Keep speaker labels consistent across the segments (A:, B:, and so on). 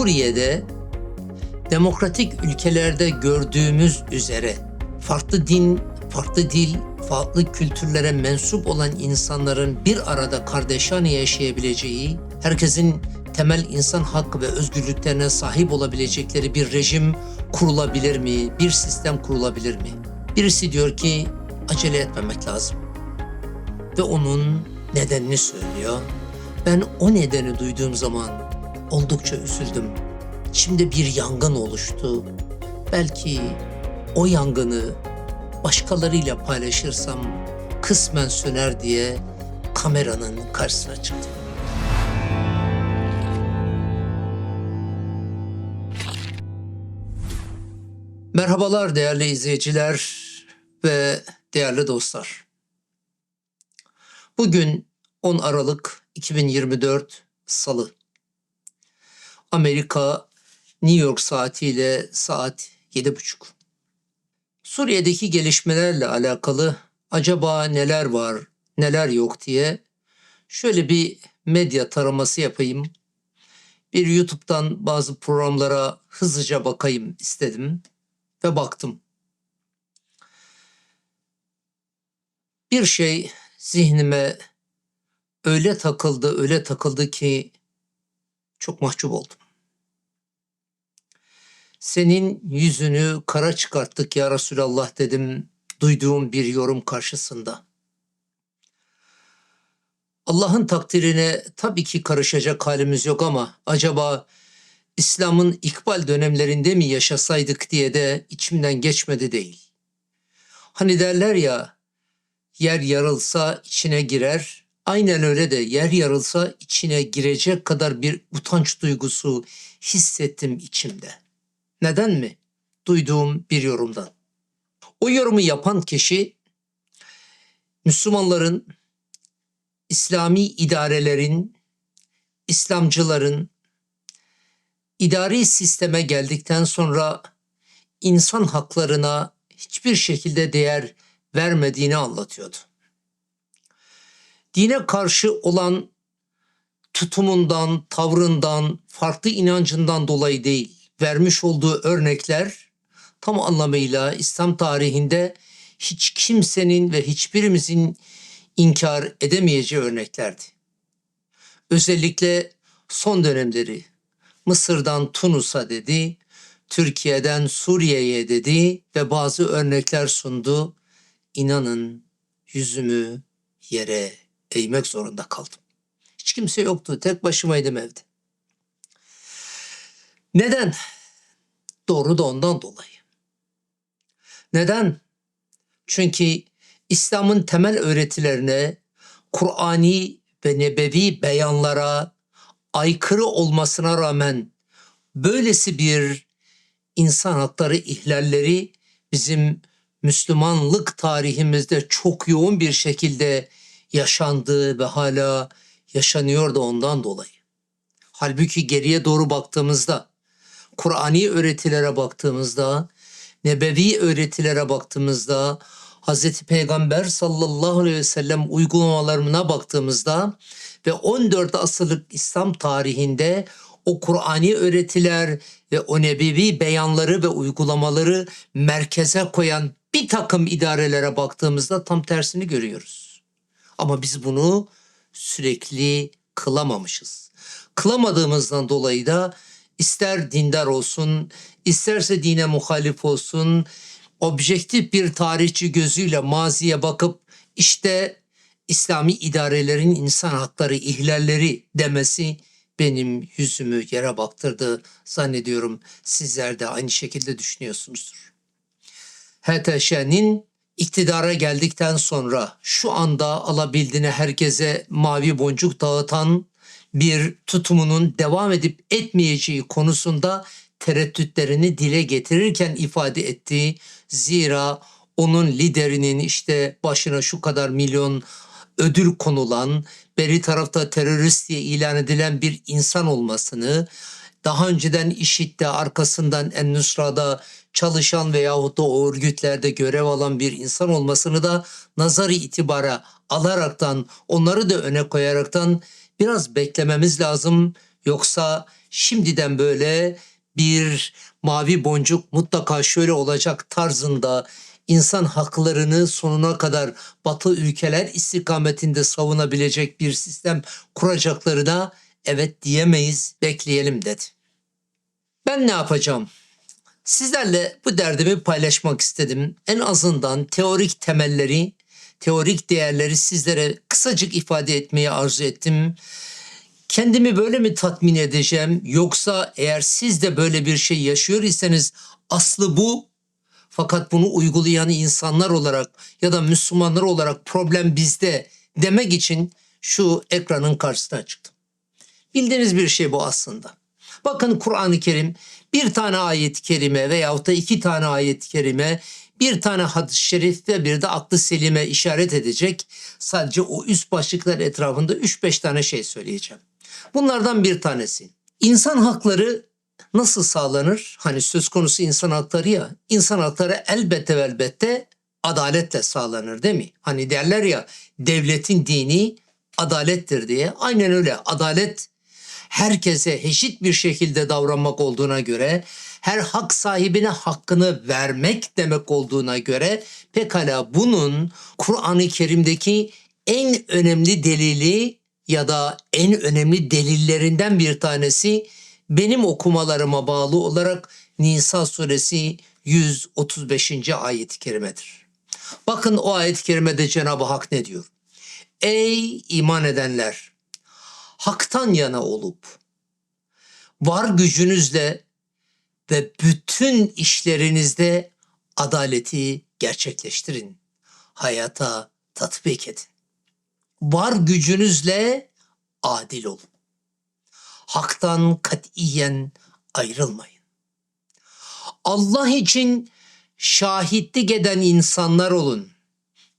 A: Suriye'de demokratik ülkelerde gördüğümüz üzere farklı din, farklı dil, farklı kültürlere mensup olan insanların bir arada kardeşane yaşayabileceği, herkesin temel insan hakkı ve özgürlüklerine sahip olabilecekleri bir rejim kurulabilir mi? Bir sistem kurulabilir mi? Birisi diyor ki acele etmemek lazım. Ve onun nedenini söylüyor. Ben o nedeni duyduğum zaman oldukça üzüldüm. İçimde bir yangın oluştu. Belki o yangını başkalarıyla paylaşırsam kısmen söner diye kameranın karşısına çıktım. Merhabalar değerli izleyiciler ve değerli dostlar. Bugün 10 Aralık 2024 Salı. Amerika New York saatiyle saat 7.30. Suriye'deki gelişmelerle alakalı acaba neler var, neler yok diye şöyle bir medya taraması yapayım. Bir YouTube'dan bazı programlara hızlıca bakayım istedim ve baktım. Bir şey zihnime öyle takıldı, öyle takıldı ki çok mahcup oldum. Senin yüzünü kara çıkarttık ya Resulallah dedim duyduğum bir yorum karşısında. Allah'ın takdirine tabii ki karışacak halimiz yok ama acaba İslam'ın ikbal dönemlerinde mi yaşasaydık diye de içimden geçmedi değil. Hani derler ya yer yarılsa içine girer. Aynen öyle de yer yarılsa içine girecek kadar bir utanç duygusu hissettim içimde. Neden mi? Duyduğum bir yorumdan. O yorumu yapan kişi Müslümanların, İslami idarelerin, İslamcıların idari sisteme geldikten sonra insan haklarına hiçbir şekilde değer vermediğini anlatıyordu. Dine karşı olan tutumundan, tavrından, farklı inancından dolayı değil, vermiş olduğu örnekler tam anlamıyla İslam tarihinde hiç kimsenin ve hiçbirimizin inkar edemeyeceği örneklerdi. Özellikle son dönemleri Mısır'dan Tunus'a dedi, Türkiye'den Suriye'ye dedi ve bazı örnekler sundu. İnanın yüzümü yere eğmek zorunda kaldım. Hiç kimse yoktu. Tek başımaydım evde. Neden? Doğru da ondan dolayı. Neden? Çünkü İslam'ın temel öğretilerine, Kur'ani ve nebevi beyanlara aykırı olmasına rağmen böylesi bir insan hakları ihlalleri bizim Müslümanlık tarihimizde çok yoğun bir şekilde yaşandı ve hala yaşanıyor da ondan dolayı. Halbuki geriye doğru baktığımızda, Kur'ani öğretilere baktığımızda, nebevi öğretilere baktığımızda, Hz. Peygamber sallallahu aleyhi ve sellem uygulamalarına baktığımızda ve 14 asırlık İslam tarihinde o Kur'ani öğretiler ve o nebevi beyanları ve uygulamaları merkeze koyan bir takım idarelere baktığımızda tam tersini görüyoruz. Ama biz bunu sürekli kılamamışız. Kılamadığımızdan dolayı da ister dindar olsun, isterse dine muhalif olsun, objektif bir tarihçi gözüyle maziye bakıp işte İslami idarelerin insan hakları ihlalleri demesi benim yüzümü yere baktırdı. Zannediyorum sizler de aynı şekilde düşünüyorsunuzdur. HTŞ'nin iktidara geldikten sonra şu anda alabildiğine herkese mavi boncuk dağıtan bir tutumunun devam edip etmeyeceği konusunda tereddütlerini dile getirirken ifade ettiği zira onun liderinin işte başına şu kadar milyon ödül konulan, beri tarafta terörist diye ilan edilen bir insan olmasını, daha önceden IŞİD'de arkasından En-Nusra'da çalışan veyahut da o örgütlerde görev alan bir insan olmasını da nazarı itibara alaraktan, onları da öne koyaraktan biraz beklememiz lazım. Yoksa şimdiden böyle bir mavi boncuk mutlaka şöyle olacak tarzında insan haklarını sonuna kadar Batı ülkeler istikametinde savunabilecek bir sistem kuracaklarına evet diyemeyiz, bekleyelim dedi. Ben ne yapacağım? Sizlerle bu derdimi paylaşmak istedim. En azından teorik temelleri, teorik değerleri sizlere kısacık ifade etmeyi arzu ettim. Kendimi böyle mi tatmin edeceğim yoksa eğer siz de böyle bir şey yaşıyor iseniz aslı bu fakat bunu uygulayan insanlar olarak ya da Müslümanlar olarak problem bizde demek için şu ekranın karşısına çıktım. Bildiğiniz bir şey bu aslında. Bakın Kur'an-ı Kerim bir tane ayet-i kerime veyahut da iki tane ayet-i kerime bir tane hadis-i şerif ve bir de aklı selime işaret edecek. Sadece o üst başlıklar etrafında 3-5 tane şey söyleyeceğim. Bunlardan bir tanesi. İnsan hakları nasıl sağlanır? Hani söz konusu insan hakları ya. İnsan hakları elbette ve elbette adaletle sağlanır değil mi? Hani derler ya devletin dini adalettir diye. Aynen öyle. Adalet herkese eşit bir şekilde davranmak olduğuna göre, her hak sahibine hakkını vermek demek olduğuna göre pekala bunun Kur'an-ı Kerim'deki en önemli delili ya da en önemli delillerinden bir tanesi benim okumalarıma bağlı olarak Nisa suresi 135. ayet-i kerimedir. Bakın o ayet-i kerimede Cenab-ı Hak ne diyor? Ey iman edenler! Haktan yana olup var gücünüzle ve bütün işlerinizde adaleti gerçekleştirin. Hayata tatbik edin. Var gücünüzle adil olun. Haktan katiyen ayrılmayın. Allah için şahitlik eden insanlar olun.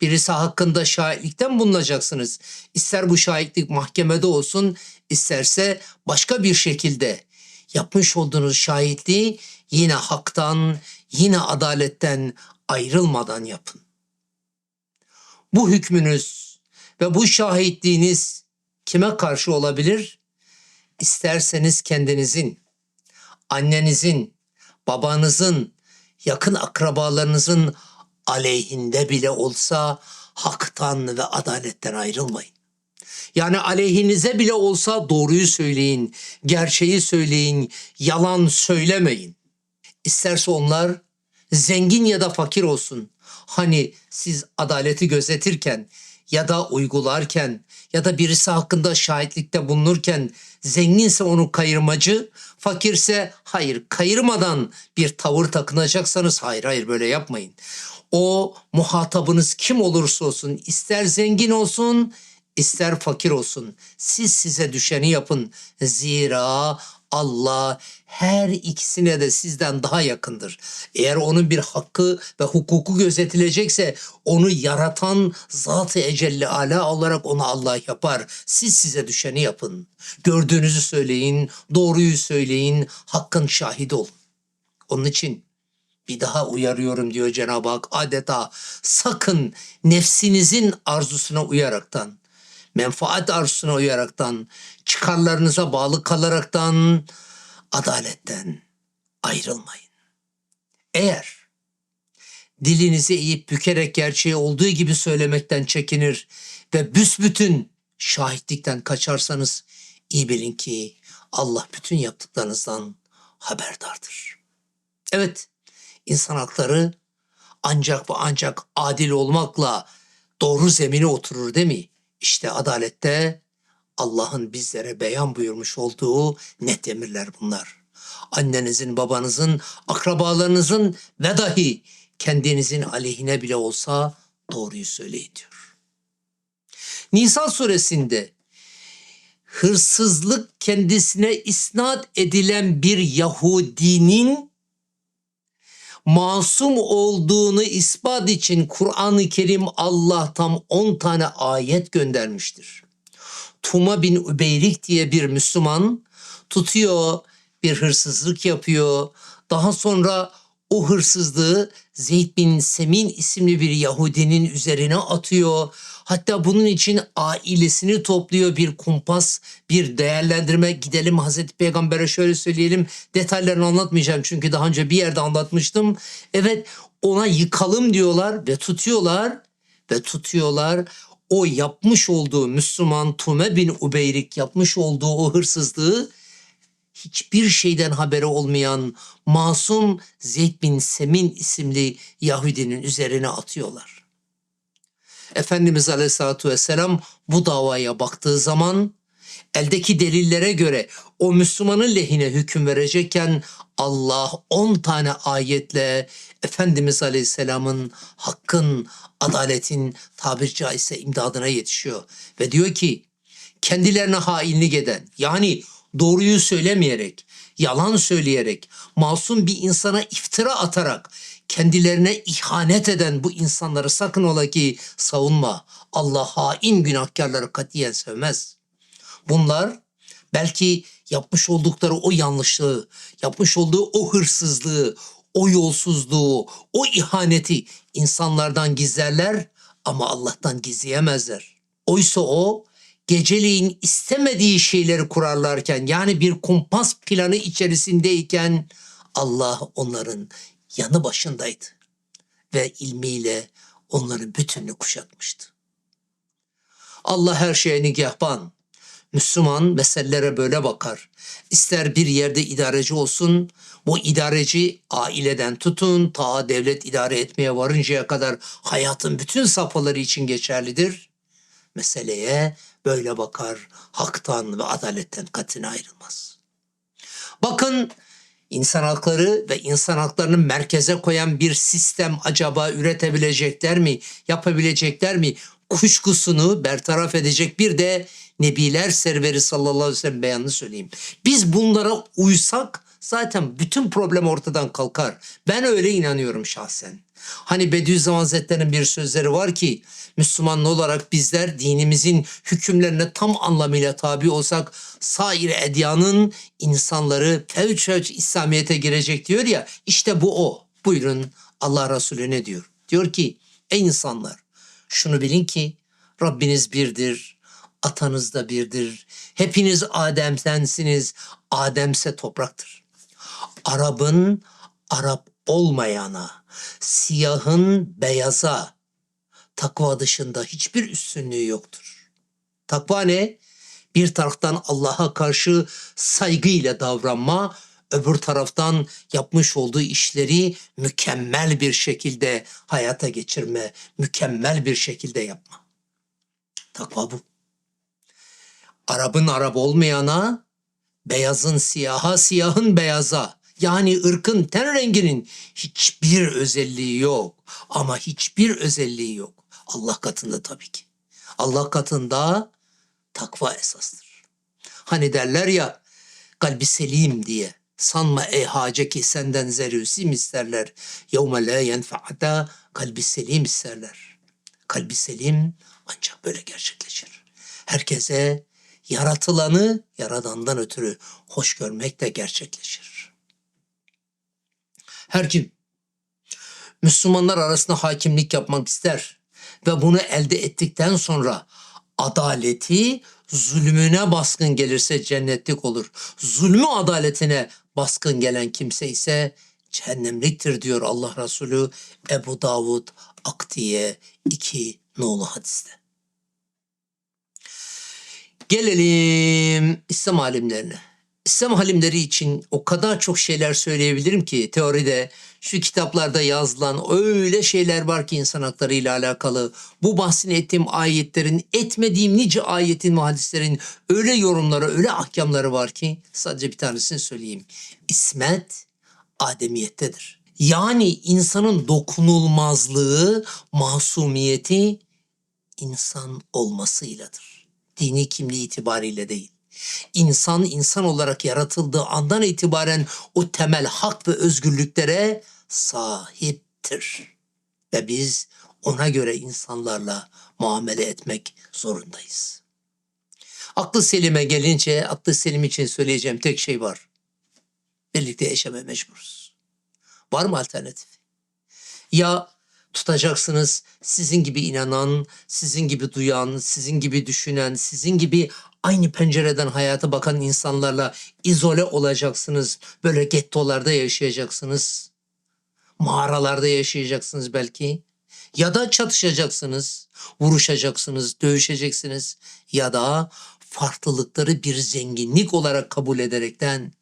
A: Birisi hakkında şahitlikten bulunacaksınız. İster bu şahitlik mahkemede olsun, isterse başka bir şekilde yapmış olduğunuz şahitliği yine haktan, yine adaletten ayrılmadan yapın. Bu hükmünüz ve bu şahitliğiniz kime karşı olabilir? İsterseniz kendinizin, annenizin, babanızın, yakın akrabalarınızın aleyhinde bile olsa haktan ve adaletten ayrılmayın. Yani aleyhinize bile olsa doğruyu söyleyin, gerçeği söyleyin, yalan söylemeyin. İsterse onlar zengin ya da fakir olsun. Hani siz adaleti gözetirken ya da uygularken ya da birisi hakkında şahitlikte bulunurken zenginse onu kayırmacı, fakirse hayır kayırmadan bir tavır takınacaksanız hayır hayır böyle yapmayın. O muhatabınız kim olursa olsun ister zengin olsun ister fakir olsun siz size düşeni yapın. Zira Allah her ikisine de sizden daha yakındır. Eğer onun bir hakkı ve hukuku gözetilecekse onu yaratan Zat-ı Ecelle Ala olarak onu Allah yapar. Siz size düşeni yapın. Gördüğünüzü söyleyin, doğruyu söyleyin, hakkın şahidi olun. Onun için bir daha uyarıyorum diyor Cenab-ı Hak adeta sakın nefsinizin arzusuna uyaraktan, menfaat arzusuna uyaraktan, çıkarlarınıza bağlı kalaraktan, adaletten ayrılmayın. Eğer dilinizi eğip bükerek gerçeği olduğu gibi söylemekten çekinir ve büsbütün şahitlikten kaçarsanız iyi bilin ki Allah bütün yaptıklarınızdan haberdardır. Evet, insan hakları ancak ve ancak adil olmakla doğru zemine oturur değil mi? İşte adalette Allah'ın bizlere beyan buyurmuş olduğu net emirler bunlar. Annenizin, babanızın, akrabalarınızın ve dahi kendinizin aleyhine bile olsa doğruyu söyleyin diyor. Nisa suresinde hırsızlık kendisine isnat edilen bir Yahudinin masum olduğunu ispat için Kur'an-ı Kerim Allah tam 10 tane ayet göndermiştir. Tuma bin Übeyrik diye bir Müslüman tutuyor, bir hırsızlık yapıyor. Daha sonra o hırsızlığı Zeyd bin Semin isimli bir Yahudinin üzerine atıyor. Hatta bunun için ailesini topluyor bir kumpas, bir değerlendirme. Gidelim Hazreti Peygamber'e şöyle söyleyelim. Detaylarını anlatmayacağım çünkü daha önce bir yerde anlatmıştım. Evet ona yıkalım diyorlar ve tutuyorlar ve tutuyorlar. O yapmış olduğu Müslüman Tume bin Ubeyrik yapmış olduğu o hırsızlığı hiçbir şeyden haberi olmayan masum Zeyd bin Semin isimli Yahudinin üzerine atıyorlar. Efendimiz Aleyhisselatü Vesselam bu davaya baktığı zaman eldeki delillere göre o Müslümanın lehine hüküm verecekken Allah 10 tane ayetle Efendimiz Aleyhisselam'ın hakkın, adaletin tabiri caizse imdadına yetişiyor. Ve diyor ki kendilerine hainlik eden yani doğruyu söylemeyerek, yalan söyleyerek, masum bir insana iftira atarak kendilerine ihanet eden bu insanları sakın ola ki savunma. Allah hain günahkarları katiyen sevmez. Bunlar belki yapmış oldukları o yanlışlığı, yapmış olduğu o hırsızlığı, o yolsuzluğu, o ihaneti insanlardan gizlerler ama Allah'tan gizleyemezler. Oysa o geceleyin istemediği şeyleri kurarlarken yani bir kumpas planı içerisindeyken Allah onların yanı başındaydı ve ilmiyle onların bütününü kuşatmıştı. Allah her şeye nigahban. Müslüman meselelere böyle bakar. İster bir yerde idareci olsun, bu idareci aileden tutun ta devlet idare etmeye varıncaya kadar hayatın bütün safhaları için geçerlidir. Meseleye böyle bakar, haktan ve adaletten katına ayrılmaz. Bakın insan hakları ve insan haklarını merkeze koyan bir sistem acaba üretebilecekler mi, yapabilecekler mi? Kuşkusunu bertaraf edecek bir de Nebiler serveri sallallahu aleyhi ve sellem beyanını söyleyeyim. Biz bunlara uysak zaten bütün problem ortadan kalkar. Ben öyle inanıyorum şahsen. Hani Bediüzzaman Hazretleri'nin bir sözleri var ki Müslüman olarak bizler dinimizin hükümlerine tam anlamıyla tabi olsak sair edyanın insanları fevç fevç İslamiyet'e girecek diyor ya işte bu o. Buyurun Allah Resulü ne diyor? Diyor ki ey insanlar şunu bilin ki Rabbiniz birdir, atanız da birdir. Hepiniz Adem'sensiniz, Ademse topraktır. Arap'ın Arap olmayana, siyahın beyaza, takva dışında hiçbir üstünlüğü yoktur. Takva ne? Bir taraftan Allah'a karşı saygıyla davranma, öbür taraftan yapmış olduğu işleri mükemmel bir şekilde hayata geçirme, mükemmel bir şekilde yapma. Takva bu. Arap'ın Arap olmayana, beyazın siyaha, siyahın beyaza. Yani ırkın ten renginin hiçbir özelliği yok. Ama hiçbir özelliği yok. Allah katında tabii ki. Allah katında takva esastır. Hani derler ya kalbi selim diye. Sanma ey hace ki senden zerüsim isterler. Yevme la yenfa'da kalbi selim isterler. Kalbi selim ancak böyle gerçekleşir. Herkese yaratılanı yaradandan ötürü hoş görmek de gerçekleşir. Her kim Müslümanlar arasında hakimlik yapmak ister ve bunu elde ettikten sonra adaleti zulmüne baskın gelirse cennetlik olur. Zulmü adaletine baskın gelen kimse ise cehennemliktir diyor Allah Resulü Ebu Davud Akdiye 2 nolu hadiste. Gelelim İslam alimlerine. İslam alimleri için o kadar çok şeyler söyleyebilirim ki teoride şu kitaplarda yazılan öyle şeyler var ki insan hakları ile alakalı. Bu bahsini ettiğim ayetlerin, etmediğim nice ayetin ve hadislerin öyle yorumları, öyle ahkamları var ki sadece bir tanesini söyleyeyim. İsmet ademiyettedir. Yani insanın dokunulmazlığı, masumiyeti insan olmasıyladır. Dini kimliği itibariyle değil. İnsan insan olarak yaratıldığı andan itibaren o temel hak ve özgürlüklere sahiptir. Ve biz ona göre insanlarla muamele etmek zorundayız. Aklı selime gelince aklı selim için söyleyeceğim tek şey var. Birlikte yaşamaya mecburuz. Var mı alternatif? Ya tutacaksınız. Sizin gibi inanan, sizin gibi duyan, sizin gibi düşünen, sizin gibi aynı pencereden hayata bakan insanlarla izole olacaksınız. Böyle gettolarda yaşayacaksınız. Mağaralarda yaşayacaksınız belki. Ya da çatışacaksınız, vuruşacaksınız, dövüşeceksiniz. Ya da farklılıkları bir zenginlik olarak kabul ederekten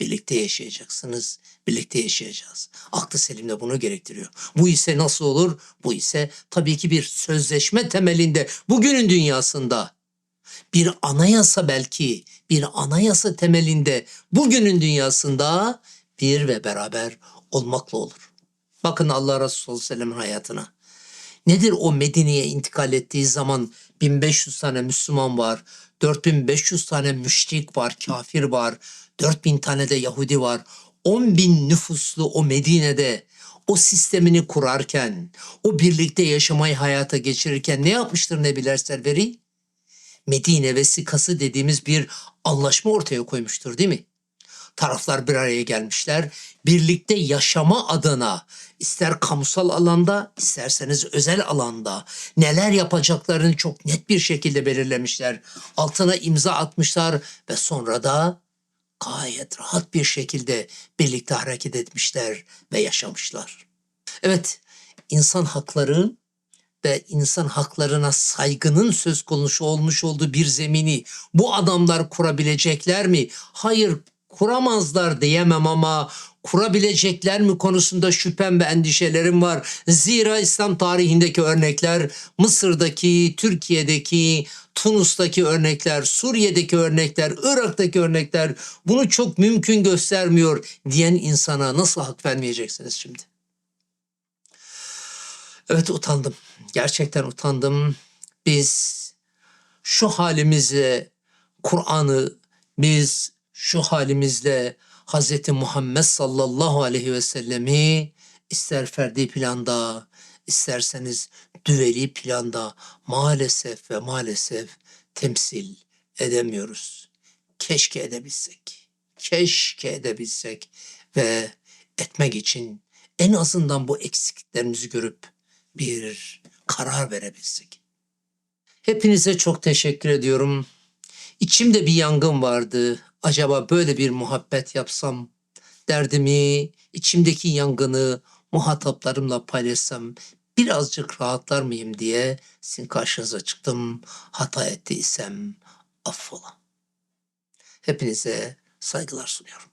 A: birlikte yaşayacaksınız. Birlikte yaşayacağız. Aklı selim de bunu gerektiriyor. Bu ise nasıl olur? Bu ise tabii ki bir sözleşme temelinde bugünün dünyasında bir anayasa belki bir anayasa temelinde bugünün dünyasında bir ve beraber olmakla olur. Bakın Allah Resulü sallallahu aleyhi ve sellem'in hayatına. Nedir o Medine'ye intikal ettiği zaman 1500 tane Müslüman var, 4500 tane müşrik var, kafir var, 4000 tane de Yahudi var. 10 bin nüfuslu o Medine'de o sistemini kurarken, o birlikte yaşamayı hayata geçirirken ne yapmıştır Nebiler Serveri? Medine vesikası dediğimiz bir anlaşma ortaya koymuştur değil mi? Taraflar bir araya gelmişler. Birlikte yaşama adına ister kamusal alanda isterseniz özel alanda neler yapacaklarını çok net bir şekilde belirlemişler. Altına imza atmışlar ve sonra da gayet rahat bir şekilde birlikte hareket etmişler ve yaşamışlar. Evet, insan hakları ve insan haklarına saygının söz konusu olmuş olduğu bir zemini bu adamlar kurabilecekler mi? Hayır kuramazlar diyemem ama kurabilecekler mi konusunda şüphem ve endişelerim var. Zira İslam tarihindeki örnekler Mısır'daki, Türkiye'deki, Tunus'taki örnekler, Suriye'deki örnekler, Irak'taki örnekler bunu çok mümkün göstermiyor diyen insana nasıl hak vermeyeceksiniz şimdi? Evet utandım. Gerçekten utandım. Biz şu halimizle Kur'an'ı biz şu halimizle Hz. Muhammed sallallahu aleyhi ve sellemi ister ferdi planda isterseniz düveli planda maalesef ve maalesef temsil edemiyoruz. Keşke edebilsek. Keşke edebilsek ve etmek için en azından bu eksikliklerimizi görüp bir karar verebilsek. Hepinize çok teşekkür ediyorum. İçimde bir yangın vardı. Acaba böyle bir muhabbet yapsam, derdimi, içimdeki yangını muhataplarımla paylaşsam birazcık rahatlar mıyım diye sizin karşınıza çıktım. Hata ettiysem affola. Hepinize saygılar sunuyorum.